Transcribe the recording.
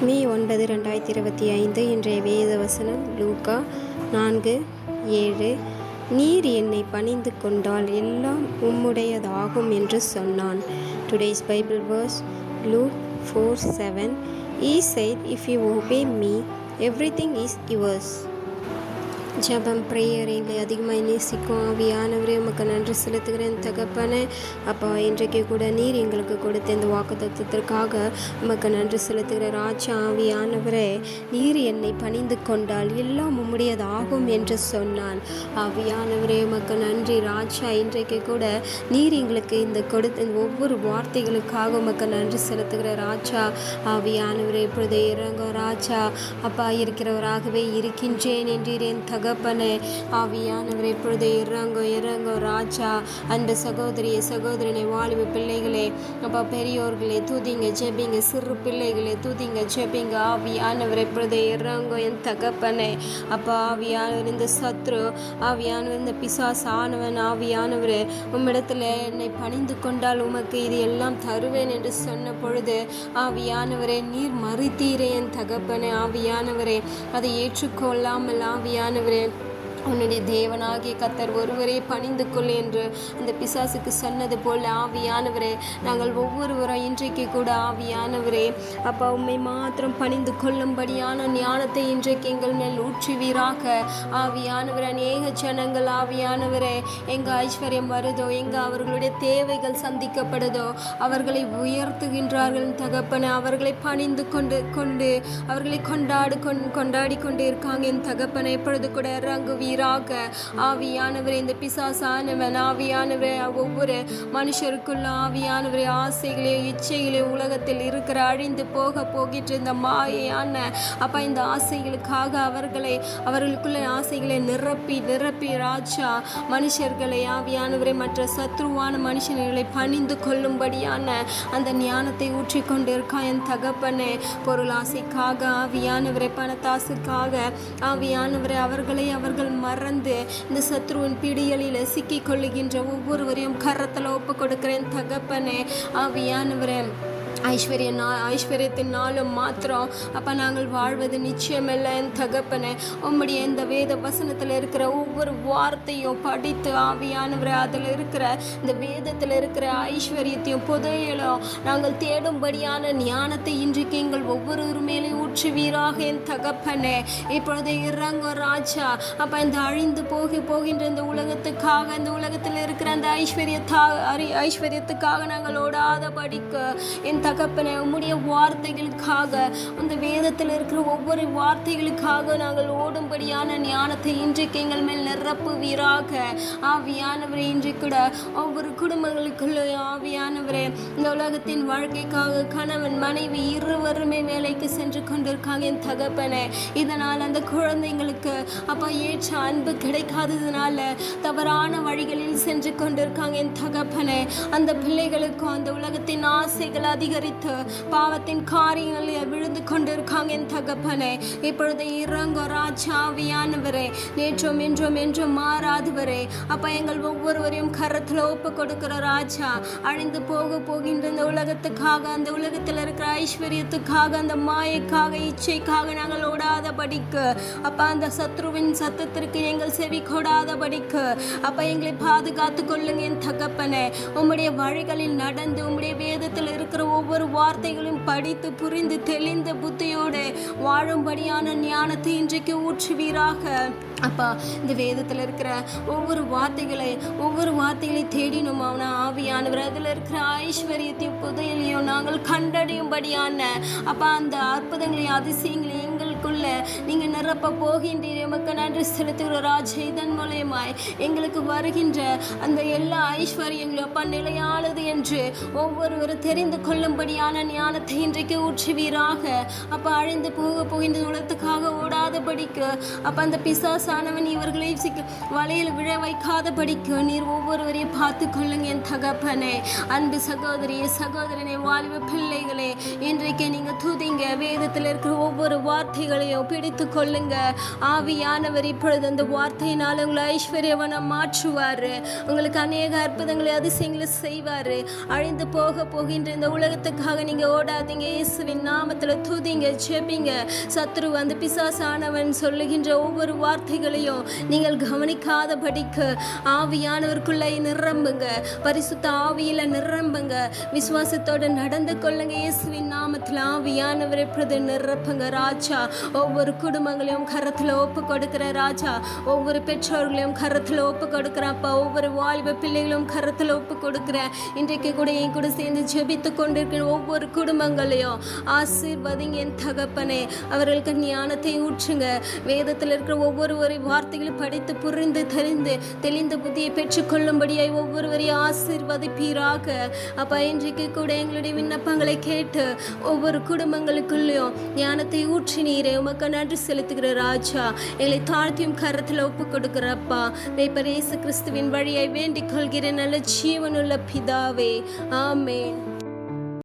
மே ஒன்பது ரெண்டாயிரத்தி இருபத்தி ஐந்து இன்றைய வேத வசனம் லூக்கா நான்கு ஏழு. நீர் என்னை பணிந்து கொண்டால் எல்லாம் உம்முடையதாகும் என்று சொன்னான். Today's Bible verse Luke four seven he said if you obey me everything is yours ஜபம் ப்ரேயர் எங்களை அதிகமாக நேசிக்கும் ஆவியானவரே உமக்கு நன்றி செலுத்துகிறேன். தகப்பனே அப்பா இன்றைக்கு கூட நீர் எங்களுக்கு கொடுத்த இந்த வாக்கு தத்துவத்திற்காக உமக்கு நன்றி செலுத்துகிற ராஜா ஆவியானவரே நீர் என்னை பணிந்து கொண்டால் எல்லாம் உம்முடையதாகும் என்று சொன்னான். ஆவியானவரே உமக்கு நன்றி ராஜா இன்றைக்கு கூட நீர் எங்களுக்கு இந்த கொடுத்த ஒவ்வொரு வார்த்தைகளுக்காக உமக்கு நன்றி செலுத்துகிற ராஜா ஆவியானவரே இப்பொழுது இறங்க ராஜா அப்பா இருக்கிறவராகவே இருக்கின்றேன் என்றீர் என் தகப்பனே ஆவியானவர் இப்பொழுது இறங்கோ இறங்கோ ராஜா அன்பு சகோதரியை சகோதரனை வாலிப பிள்ளைகளே அப்பா பெரியோர்களே துதிங்க ஜெபிங்க சிறு பிள்ளைகளே துதிங்க ஜெபிங்க ஆவியானவரை இப்பொழுது இறங்கோ என் தகப்பனே. அப்பா ஆவியானவர் இந்த சத்ரு ஆவியானவர் இந்த பிசாஸ் ஆனவன் ஆவியானவர் உம்மிடத்தில் என்னை பணிந்து கொண்டால் உமக்கு இது எல்லாம் தருவேன் என்று சொன்ன பொழுது ஆவியானவரே நீர் மறுத்தீரே என் தகப்பனே ஆவியானவரே. அதை ஏற்றுக்கொள்ளாமல் ஆவியானவரே Brian. உன்னுடைய தேவனாகிய கத்தர் ஒருவரே பணிந்து கொள் என்று அந்த பிசாசுக்கு சொன்னது போல் ஆவியானவரே நாங்கள் ஒவ்வொருவரும் இன்றைக்கு கூட ஆவியானவரே. அப்பா உண்மை மாத்திரம் பணிந்து கொள்ளும்படியான ஞானத்தை இன்றைக்கு எங்கள் மேல் ஊற்றுவீராக. ஆவியானவர் அநேக ஜனங்கள் ஆவியானவரே எங்கள் ஐஸ்வர்யம் வருதோ எங்கள் அவர்களுடைய தேவைகள் சந்திக்கப்படுதோ அவர்களை உயர்த்துகின்றார்கள் தகப்பன அவர்களை பணிந்து கொண்டு கொண்டு அவர்களை கொண்டாடு கொண் கொண்டாடி கொண்டு இருக்காங்க என் தகப்பனை. எப்பொழுது கூட நீராக. ஆவியானவரே இந்த பிசாசானவன் ஆவியானவரே ஒவ்வொரு மனுஷருக்குள்ள ஆவியானவரே ஆசைகளே இச்சைகளே உலகத்தில் இருக்கிற அழிந்து போக போகிட்டு இந்த மாயான அப்பா இந்த ஆசைகளுக்காக அவர்களை அவர்களுக்குள்ள ஆசைகளை நிரப்பி நிரப்பி ராஜா மனுஷர்களை ஆவியானவரை மற்ற சத்ருவான மனுஷர்களை பணிந்து கொள்ளும்படியான அந்த ஞானத்தை ஊற்றி கொண்டிருக்கா என் தகப்பனே? பொருள் ஆசைக்காக ஆவியானவரை பணத்தாசுக்காக ஆவியானவரை அவர்களை அவர்கள் மறந்து இந்த சத்ருவின் பிடியலில் சிக்கிக் கொள்ளுகின்ற ஒவ்வொருவரையும் கரத்தில் ஒப்பு கொடுக்கிறேன் தகப்பனே. ஆவியானவரே. ஐஸ்வர்ய நா ஐஸ்வர்யத்தின் நாளும் மாத்திரம் அப்போ நாங்கள் வாழ்வது நிச்சயமில்லை என் தகப்பனே. உம்முடைய இந்த வேத வசனத்தில் இருக்கிற ஒவ்வொரு வார்த்தையும் படித்து ஆவியானவரை அதில் இருக்கிற இந்த வேதத்தில் இருக்கிற ஐஸ்வர்யத்தையும் புதையலும் நாங்கள் தேடும்படியான ஞானத்தை இன்றைக்கு எங்கள் ஒவ்வொரு மேலே ஊற்றுவீராக என் தகப்பனே. இப்பொழுது இறங்க ராஜா. அப்போ இந்த அழிந்து போகி போகின்ற இந்த உலகத்துக்காக இந்த உலகத்தில் இருக்கிற அந்த ஐஸ்வர்யத்தா ஐஸ்வர்யத்துக்காக நாங்கள் ஓடாத படிக்க என் தகப்பனே உம்முடைய வார்த்தைகளுக்காக அந்த வேதத்தில் இருக்கிற ஒவ்வொரு வார்த்தைகளுக்காக நாங்கள் ஓடும்படியான ஞானத்தை இன்றைக்கு எங்கள் மேல் நிரப்புவீராக. ஆவியானவரே இன்றைக்கு கூட ஒவ்வொரு குடும்பங்களுக்குள்ள ஆவியானவரே இந்த உலகத்தின் வாழ்க்கைக்காக கணவன் மனைவி இருவருமே வேலைக்கு சென்று கொண்டிருக்காங்க என் தகப்பனே. இதனால் அந்த குழந்தைங்களுக்கு அப்பா ஏற்ற அன்பு கிடைக்காததுனால தவறான வழிகளில் சென்று கொண்டிருக்காங்க என் தகப்பனே. அந்த பிள்ளைகளுக்கும் அந்த உலகத்தின் ஆசைகள் அனுசரித்து பாவத்தின் காரியங்களில் விழுந்து கொண்டிருக்காங்க என் தகப்பனே. இப்பொழுது இறங்கோ ராஜாவியானவரே நேற்றும் இன்றும் என்றும் மாறாதவரே. அப்ப எங்கள் ஒவ்வொருவரையும் கரத்தில் ஒப்பு கொடுக்கிற ராஜா அழிந்து போக போகின்ற இந்த உலகத்துக்காக அந்த உலகத்தில் இருக்கிற ஐஸ்வர்யத்துக்காக அந்த மாயைக்காக இச்சைக்காக நாங்கள் ஓடாத படிக்கு அப்ப அந்த சத்ருவின் சத்தத்திற்கு எங்கள் செவி கொடாத படிக்கு அப்ப எங்களை பாதுகாத்து கொள்ளுங்க என் தகப்பனே. உம்முடைய வழிகளில் நடந்து உம்முடைய வேதத்தில் இருக்கிற ஒவ்வொரு ஒவ்வொரு வார்த்தைகளையும் படித்து புரிந்து தெளிந்த புத்தியோடு வாழும்படியான ஞானத்தை இன்றைக்கு ஊற்றுவீராக. அப்பா இந்த வேதத்தில் இருக்கிற ஒவ்வொரு வார்த்தைகளை ஒவ்வொரு வார்த்தைகளை தேடினோம் அவனை ஆவியானவர். அதில் இருக்கிற ஐஸ்வர்யத்தையும் புதையிலையும் நாங்கள் கண்டடையும்படியான அப்பா அந்த அற்புதங்களையும் அதிசயங்களையும் எங்களுக்குள்ள நீங்கள் நிரப்ப போகின்றீர். எமக்கு நன்றி செலுத்துகிற ராஜ இதன் மூலயமாய் எங்களுக்கு வருகின்ற அந்த எல்லா ஐஸ்வர்யங்களும் அப்பா நிலையானது என்று ஒவ்வொருவரும் தெரிந்து கொள்ளும்படியான ஞானத்தை இன்றைக்கு ஊற்றுவீராக. அப்ப அழிந்து போக போகின்ற உலகத்துக்காக ஓடாதபடிக்கு அப்ப அந்த பிசாசானவன் இவர்களை சிக்க வலையில் விழ வைக்காதபடிக்கு நீர் ஒவ்வொருவரையும் பார்த்து கொள்ளுங்க என் தகப்பனே. அன்பு சகோதரியே சகோதரனே வாலிப பிள்ளைகளே இன்றைக்கு நீங்க துதிங்க வேதத்தில் இருக்கிற ஒவ்வொரு வார்த்தைகளையும் வார்த்தைகளையும் பிடித்து கொள்ளுங்க. ஆவியானவர் இப்பொழுது அந்த வார்த்தையினால் உங்களை ஐஸ்வர்யவனம் மாற்றுவார். உங்களுக்கு அநேக அற்புதங்களை அதிசயங்களை செய்வார். அழிந்து போக போகின்ற இந்த உலகத்துக்காக நீங்கள் ஓடாதீங்க. இயேசுவின் நாமத்தில் துதிங்க ஜெபிங்க. சத்ரு அந்த பிசாசானவன் சொல்லுகின்ற ஒவ்வொரு வார்த்தைகளையும் நீங்கள் கவனிக்காதபடிக்கு ஆவியானவருக்குள்ளே நிரம்புங்க. பரிசுத்த ஆவியில் நிரம்புங்க. விசுவாசத்தோடு நடந்து கொள்ளுங்க. இயேசுவின் நாமத்தில் ஆவியானவரை பிரதி நிரப்புங்க. ராஜா ஒவ்வொரு குடும்பங்களையும் கரத்தில் ஒப்பு கொடுக்கிற ராஜா ஒவ்வொரு பெற்றோர்களையும் கரத்தில் ஒப்பு கொடுக்குறப்பா ஒவ்வொரு வாலிப பிள்ளைகளும் கரத்தில் ஒப்பு கொடுக்குற இன்றைக்கு கூட என் கூட சேர்ந்து ஜெபித்து கொண்டிருக்கிற ஒவ்வொரு குடும்பங்களையும் ஆசீர்வதிங்க என் தகப்பனே. அவர்களுக்கு ஞானத்தை ஊற்றுங்க. வேதத்தில் இருக்கிற ஒவ்வொரு ஒரு வார்த்தைகளும் படித்து புரிந்து தெரிந்து தெளிந்த புத்தியை பெற்றுக்கொள்ளும்படியாய் ஒவ்வொருவரையும் ஆசீர்வதிப்பீராக. அப்பா இன்றைக்கு கூட எங்களுடைய விண்ணப்பங்களை கேட்டு ஒவ்வொரு குடும்பங்களுக்குள்ளேயும் ஞானத்தை ஊற்றினீரே. உமக்கு நன்றி செலுத்துகிற ராஜா எங்களை தாழ்த்தியும் கரத்தில் ஒப்பு கொடுக்கிறப்பா மேய்ப்பர் இயேசு கிறிஸ்துவின் வழியை வேண்டிக் கொள்கிற நல்ல ஜீவனுள்ள பிதாவே. ஆமேன்.